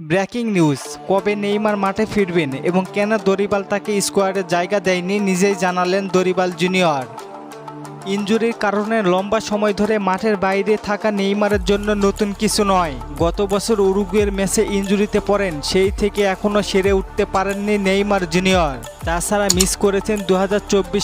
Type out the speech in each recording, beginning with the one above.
Breaking news, কবে Neymar মাঠে ফিরবেন এবং কেন দরিবাল তাকে স্কোয়াডে জায়গা দেয়নি নিজেই জানালেন দরিবাল জুনিয়র। ইনজুরির কারণে লম্বা সময় ধরে মাঠের বাইরে থাকা নেইমারের জন্য নতুন কিছু নয়। গত বছর উরুগুয়ের ম্যাচে ইনজুরিতে পড়েন, সেই থেকে এখনও সেরে উঠতে পারেননি নেইমার জুনিয়র। তাছাড়া মিস করেছেন দু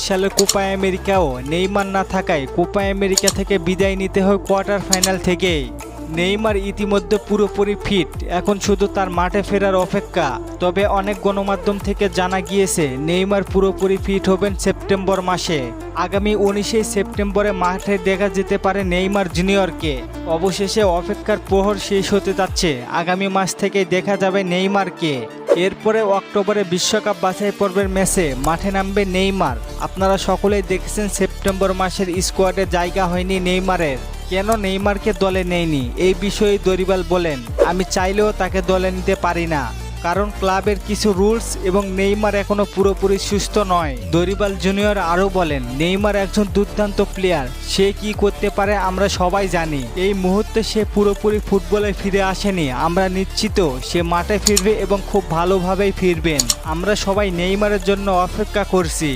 সালের কোপা আমেরিকাও। নেইমার না থাকায় কোপা আমেরিকা থেকে বিদায় নিতে হয় কোয়ার্টার ফাইনাল থেকেই। নেইমার ইতিমধ্যে পুরোপুরি ফিট। এখন শুধু তার মাঠে ফেরার অপেক্ষা। তবে অনেক গণমাধ্যম থেকে জানা গিয়েছে, নেইমার পুরোপুরি ফিট হবেন সেপ্টেম্বর মাসে। আগামী উনিশে সেপ্টেম্বরে মাঠে দেখা যেতে পারে নেইমার জুনিয়রকে। অবশেষে অপেক্ষার প্রহর শেষ হতে যাচ্ছে। আগামী মাস থেকে দেখা যাবে নেইমারকে। এরপরে অক্টোবরে বিশ্বকাপ বাছাই পর্বের ম্যাচে মাঠে নামবে নেইমার। আপনারা সকলেই দেখেছেন সেপ্টেম্বর মাসের স্কোয়াডে জায়গা হয়নি নেইমারের। কেন নেইমারকে দলে নেয়নি? এই বিষয়ে দরিবাল বলেন, আমি চাইলেও তাকে দলে নিতে পারি না। কারণ ক্লাবের কিছু রুলস এবং নেইমার এখনও পুরোপুরি সুস্থ নয়। দরিবাল জুনিয়র আরও বলেন, নেইমার একজন দুর্দান্ত প্লেয়ার। সে কি করতে পারে আমরা সবাই জানি। এই মুহূর্তে সে পুরোপুরি ফুটবলে ফিরে আসেনি। আমরা নিশ্চিত সে মাঠে ফিরবে এবং খুব ভালোভাবেই ফিরবেন। আমরা সবাই নেইমারের জন্য অপেক্ষা করছি।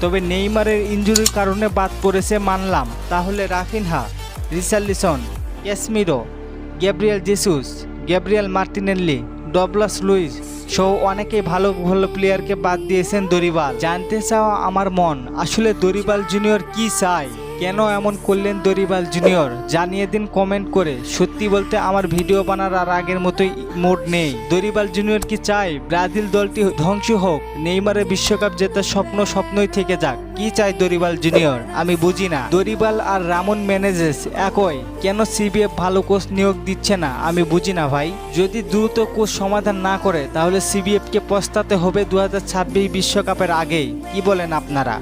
তবে নেইমারের ইঞ্জুরির কারণে বাদ পড়েছে মানলাম। তাহলে Raphinha Richarlison Casemiro Gabriel Jesus, Gabriel Martinelli Douglas Luiz সহ অনেকেই ভালো ভালো প্লেয়ারকে বাদ দিয়েছেন দরিবাল। জানতে চাওয়া আমার মন, আসলে দরিবাল জুনিয়র কি চায়? কেন এমন করলেন দরিবাল জুনিয়র জানিয়ে দিন কমেন্ট করে। সত্যি বলতে আমার ভিডিও বানার আর আগের মতোই মোড নেই। দরিবাল জুনিয়র কি চায়? ব্রাজিল দলটি ধ্বংস হোক, নেইমারের বিশ্বকাপ জেতার স্বপ্ন স্বপ্নই থেকে যাক। কি চায় দরিবাল জুনিয়র আমি বুঝি না। দরিবাল আর রামন ম্যানেজেস একই। কেন সিবিএফ ভালো কোচ নিয়োগ দিচ্ছে না? আমি বুঝি না ভাই। যদি দ্রুত কোচ সমাধান না করে, তাহলে সিবিএফকে পস্তাতে হবে দু হাজার বিশ্বকাপের আগেই। কি বলেন আপনারা?